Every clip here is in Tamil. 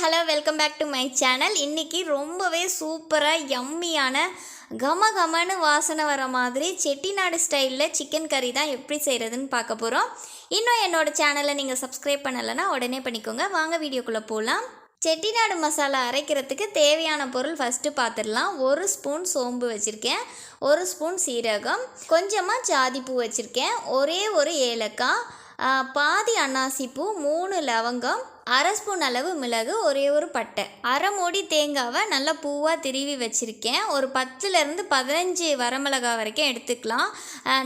Hello welcome back to my channel. இன்றைக்கி ரொம்பவே சூப்பராக யம்மியான கம கமன்னு வாசனை வர மாதிரி செட்டிநாடு ஸ்டைலில் சிக்கன் கறி தான் எப்படி செய்கிறதுன்னு பார்க்க போகிறோம் இன்னும் என்னோட சேனலை நீங்கள் சப்ஸ்கிரைப் பண்ணலைன்னா உடனே பண்ணிக்கோங்க. வாங்க வீடியோக்குள்ளே போகலாம் செட்டிநாடு மசாலா அரைக்கிறதுக்கு தேவையான பொருள் ஃபஸ்ட்டு பார்த்துடலாம் ஒரு ஸ்பூன் சோம்பு வச்சுருக்கேன். ஒரு ஸ்பூன் சீரகம். கொஞ்சமாக ஜாதிப்பூ வச்சுருக்கேன். ஒரே ஒரு ஏலக்காய். பாதி அன்னாசிப்பூ மூணு லவங்கம். அரை ஸ்பூன் அளவு மிளகு ஒரே ஒரு பட்டை. அரை மூடி தேங்காவை நல்லா பூவாக திருவி வச்சுருக்கேன். ஒரு பத்துலேருந்து பதினஞ்சு வரமிளகா வரைக்கும் எடுத்துக்கலாம்.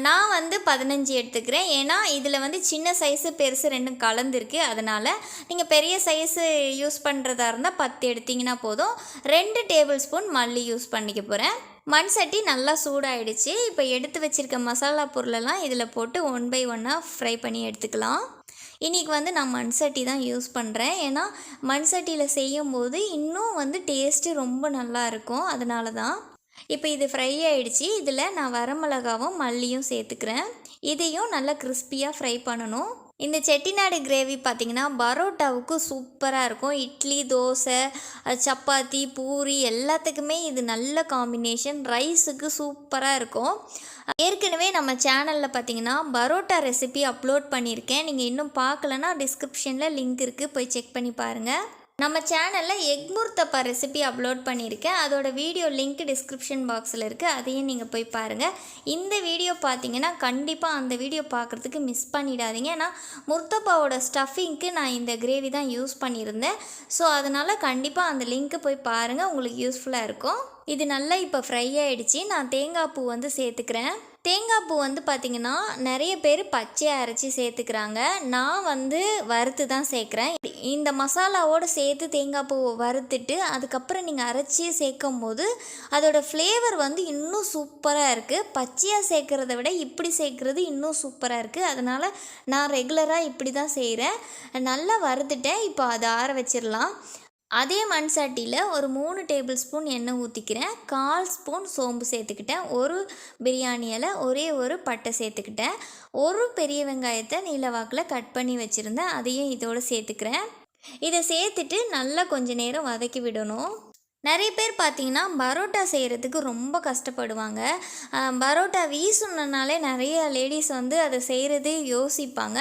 நான் வந்து பதினஞ்சு எடுத்துக்கிறேன். ஏன்னா இதில் வந்து சின்ன சைஸு பெருசு ரெண்டும் கலந்துருக்கு. அதனால் நீங்கள் பெரிய சைஸு யூஸ் பண்ணுறதா இருந்தால் பத்து எடுத்திங்கன்னா போதும். ரெண்டு டேபிள் ஸ்பூன் மல்லி யூஸ் பண்ணிக்க போகிறேன் மண் சட்டி நல்லா சூடாயிடுச்சு. இப்போ எடுத்து வச்சிருக்க மசாலா பொருளெல்லாம் இதில் போட்டு ஒன் பை ஒன்னாக ஃப்ரை பண்ணி எடுத்துக்கலாம். இன்றைக்கி வந்து நான் மண் சட்டி தான் யூஸ் பண்ணுறேன் ஏன்னா மண் சட்டியில் செய்யும்போது இன்னும் வந்து டேஸ்ட்டு ரொம்ப நல்லா இருக்கும். அதனால தான். இப்போ இது ஃப்ரை ஆகிடுச்சி இதில் நான் வரமிளகாவும் மல்லியும் சேர்த்துக்கிறேன். இதையும் நல்லா கிறிஸ்பியாக ஃப்ரை பண்ணணும். இந்த செட்டிநாடு கிரேவி பார்த்திங்கன்னா பரோட்டாவுக்கு சூப்பராக இருக்கும். இட்லி தோசை சப்பாத்தி பூரி எல்லாத்துக்குமே இது நல்ல காம்பினேஷன் ரைஸுக்கு சூப்பராக இருக்கும். ஏற்கனவே நம்ம சேனலில் பார்த்தீங்கன்னா பரோட்டா ரெசிபி அப்லோட் பண்ணியிருக்கேன். நீங்கள் இன்னும் பார்க்கலன்னா டிஸ்கிரிப்ஷனில் லிங்க் இருக்குது போய் செக் பண்ணி பாருங்கள் நம்ம சேனலில் எக் முர்த்தப்பா ரெசிபி அப்லோட் பண்ணியிருக்கேன். அதோட வீடியோ லிங்க் டிஸ்கிரிப்ஷன் பாக்ஸில் இருக்குது அதையும் நீங்கள் போய் பாருங்கள் இந்த வீடியோ பார்த்தீங்கன்னா கண்டிப்பாக அந்த வீடியோ பார்க்குறதுக்கு மிஸ் பண்ணிடாதீங்க. ஏன்னா முர்த்தப்பாவோட ஸ்டஃபிங்க்கு நான் இந்த கிரேவி தான் யூஸ் பண்ணியிருந்தேன். ஸோ அதனால் கண்டிப்பாக அந்த லிங்க்கு போய் பாருங்கள் உங்களுக்கு யூஸ்ஃபுல்லாக இருக்கும். இது நல்லா இப்போ ஃப்ரை ஆகிடுச்சி நான் தேங்காய் பூ வந்து சேர்த்துக்கிறேன். தேங்காய் பூ வந்து பார்த்திங்கன்னா நிறைய பேர் பச்சையாக அரைச்சி சேர்த்துக்கிறாங்க. நான் வந்து வறுத்து தான் சேர்க்குறேன். இந்த மசாலாவோடு சேர்த்து தேங்காய் பூவை வறுத்துட்டு அதுக்கப்புறம் நீங்கள் அரைச்சி சேர்க்கும் போது அதோடய ஃப்ளேவர் வந்து இன்னும் சூப்பராக இருக்குது பச்சையாக சேர்க்குறத விட இப்படி சேர்க்குறது இன்னும் சூப்பராக இருக்குது அதனால் நான் ரெகுலராக இப்படி தான் செய்கிறேன் நல்லா வறுத்துட்டேன். இப்போ அதை ஆற வச்சிடலாம். அதே மண் சட்டியில் ஒரு மூணு டேபிள் ஸ்பூன் எண்ணெய் ஊற்றிக்கிறேன் கால் ஸ்பூன் சோம்பு சேர்த்துக்கிட்டேன். ஒரு பிரியாணியில் ஒரே ஒரு பட்டை சேர்த்துக்கிட்டேன். ஒரு பெரிய வெங்காயத்தை நீலவாக்கில் கட் பண்ணி வச்சுருந்தேன். அதையும் இதோடு சேர்த்துக்கிறேன். இதை சேர்த்துட்டு நல்லா கொஞ்ச நேரம் வதக்கி விடணும். நிறைய பேர் பார்த்தீங்கன்னா பரோட்டா செய்கிறதுக்கு ரொம்ப கஷ்டப்படுவாங்க. பரோட்டா வீசணுன்னாலே நிறைய லேடிஸ் வந்து அதை செய்கிறது யோசிப்பாங்க.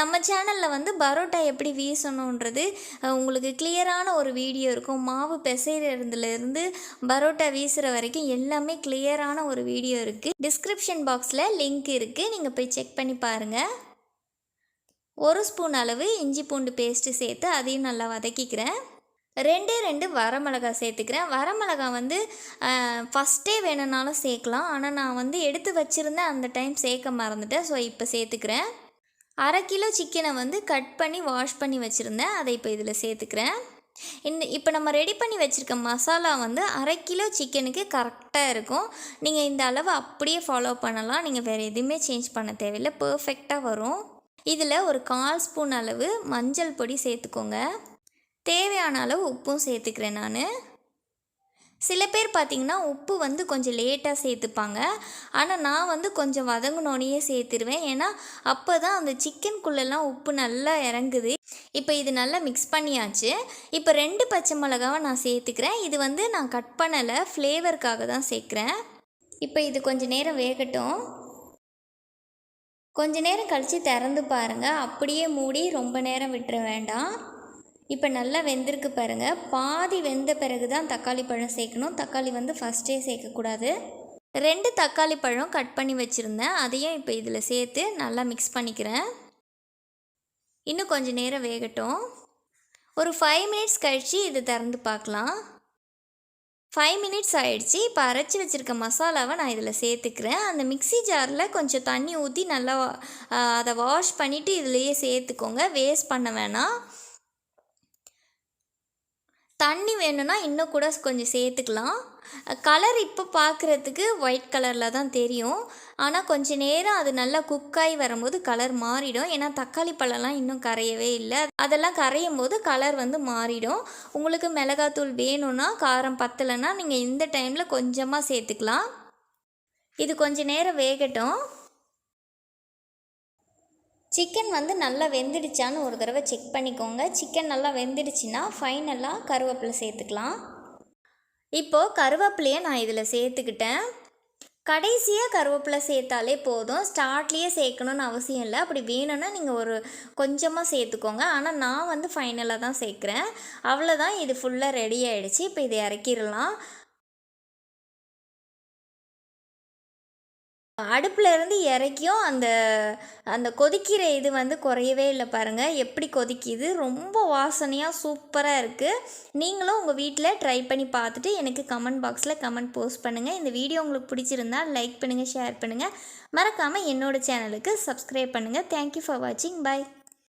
நம்ம சேனலில் வந்து பரோட்டா எப்படி வீசணுன்றது உங்களுக்கு கிளியரான ஒரு வீடியோ இருக்கும். மாவு பிசைறதுலேருந்து பரோட்டா வீசுகிற வரைக்கும் எல்லாமே கிளியரான ஒரு வீடியோ இருக்குது டிஸ்கிரிப்ஷன் பாக்ஸில் லிங்க் இருக்குது நீங்கள் போய் செக் பண்ணி பாருங்கள் ஒரு ஸ்பூன் அளவு இஞ்சி பூண்டு பேஸ்ட்டு சேர்த்து அதையும் நல்லா வதக்கிக்கிறேன். ரெண்டே ரெண்டு வரமிளகா சேர்த்துக்கிறேன். வரமிளகா வந்து ஃபஸ்ட்டே வேணும்னாலும் சேர்க்கலாம். ஆனால் நான் வந்து எடுத்து வச்சுருந்தேன் அந்த டைம் சேர்க்க மறந்துட்டேன். ஸோ இப்போ சேர்த்துக்கிறேன். அரை கிலோ சிக்கனை வந்து கட் பண்ணி வாஷ் பண்ணி வச்சுருந்தேன். அதை இப்போ இதில் சேர்த்துக்கிறேன். இந்த இப்போ நம்ம ரெடி பண்ணி வச்சுருக்க மசாலா வந்து அரை கிலோ சிக்கனுக்கு கரெக்டாக இருக்கும். நீங்கள் இந்த அளவு அப்படியே ஃபாலோ பண்ணலாம். நீங்கள் வேறு எதுவுமே சேஞ்ச் பண்ண தேவையில்லை. பர்ஃபெக்டாக வரும். இதில் ஒரு கால் ஸ்பூன் அளவு மஞ்சள் பொடி சேர்த்துக்கோங்க. தேவையான அளவு உப்பும் சேர்த்துக்கிறேன் நான். சில பேர் பார்த்திங்கன்னா உப்பு வந்து கொஞ்சம் லேட்டாக சேர்த்துப்பாங்க. ஆனால் நான் வந்து கொஞ்சம் வதங்கினோனையே சேர்த்துருவேன். ஏன்னா அப்போ தான் அந்த சிக்கனுக்குள்ளெல்லாம் உப்பு நல்லா இறங்குது. இப்போ இது நல்லா மிக்ஸ் பண்ணியாச்சு. இப்போ ரெண்டு பச்சை மிளகாவை நான் சேர்த்துக்கிறேன். இது வந்து நான் கட் பண்ணலை. ஃப்ளேவருக்காக தான் சேர்க்குறேன். இப்போ இது கொஞ்சம் நேரம் வேகட்டும். கொஞ்ச நேரம் கழித்து திறந்து பாருங்கள் அப்படியே மூடி ரொம்ப நேரம் விட்டுற வேண்டாம். இப்போ நல்லா வெந்திருக்கு பாருங்கள் பாதி வெந்த பிறகு தான் தக்காளி பழம் சேர்க்கணும். தக்காளி வந்து ஃபஸ்ட்டே சேர்க்கக்கூடாது. ரெண்டு தக்காளி பழம் கட் பண்ணி வச்சுருந்தேன். அதையும் இப்போ இதில் சேர்த்து நல்லா மிக்ஸ் பண்ணிக்கிறேன். இன்னும் கொஞ்சம் நேரம் வேகட்டும். ஒரு ஃபைவ் மினிட்ஸ் கழித்து இது திறந்து பார்க்கலாம். ஃபைவ் மினிட்ஸ் ஆகிடுச்சி இப்போ அரைச்சி வச்சுருக்க மசாலாவை நான் இதில் சேர்த்துக்கிறேன். அந்த மிக்ஸி ஜாரில் கொஞ்சம் தண்ணி ஊற்றி நல்லா அதை வாஷ் பண்ணிவிட்டு இதுலேயே சேர்த்துக்கோங்க. வேஸ்ட் பண்ண வேணாம். தண்ணி வேணும்னா இன்னும் கூட கொஞ்சம் சேர்த்துக்கலாம். கலர் இப்போ பார்க்குறதுக்கு ஒயிட் கலரில் தான் தெரியும். ஆனால் கொஞ்ச நேரம் அது நல்லா குக்காகி வரும்போது கலர் மாறிடும். ஏன்னா தக்காளி பழம்லாம் இன்னும் கரையவே இல்லை. அதெல்லாம் கரையும் போது கலர் வந்து மாறிடும். உங்களுக்கு மிளகாத்தூள் வேணும்னா காரம் பத்தலைன்னா நீங்கள் இந்த டைமில் கொஞ்சமாக சேர்த்துக்கலாம். இது கொஞ்ச நேரம் வேகட்டும். சிக்கன் வந்து நல்லா வெந்துடுச்சான்னு ஒரு தடவை செக் பண்ணிக்கோங்க. சிக்கன் நல்லா வெந்துடுச்சுன்னா ஃபைனலாக கருவேப்பிலை சேர்த்துக்கலாம். இப்போது கருவேப்பிலையை நான் இதில் சேர்த்துக்கிட்டேன். கடைசியாக கருவேப்பிலை சேர்த்தாலே போதும். ஸ்டார்ட்லேயே சேர்க்கணுன்னு அவசியம் இல்லை. அப்படி வேணும்னா நீங்கள் ஒரு கொஞ்சமாக சேர்த்துக்கோங்க. ஆனால் நான் வந்து ஃபைனலாக தான் சேர்க்குறேன். அவ்வளோதான் இது ஃபுல்லாக ரெடி ஆகிடுச்சு இப்போ இதை இறக்கிடலாம். அடுப்பில் இருந்து இறக்கியும் அந்த அந்த கொதிக்கிற இது வந்து குறையவே இல்லை பாருங்கள் எப்படி கொதிக்கிது? ரொம்ப வாசனையாக சூப்பராக இருக்குது நீங்களும் உங்கள் வீட்டில் ட்ரை பண்ணி பார்த்துட்டு எனக்கு கமெண்ட் பாக்ஸில் கமெண்ட் போஸ்ட் பண்ணுங்கள் இந்த வீடியோ உங்களுக்கு பிடிச்சிருந்தா லைக் பண்ணுங்கள் ஷேர் பண்ணுங்கள் மறக்காமல் என்னோடய சேனலுக்கு சப்ஸ்கிரைப் பண்ணுங்கள் தேங்க்யூ ஃபார் வாட்சிங் பை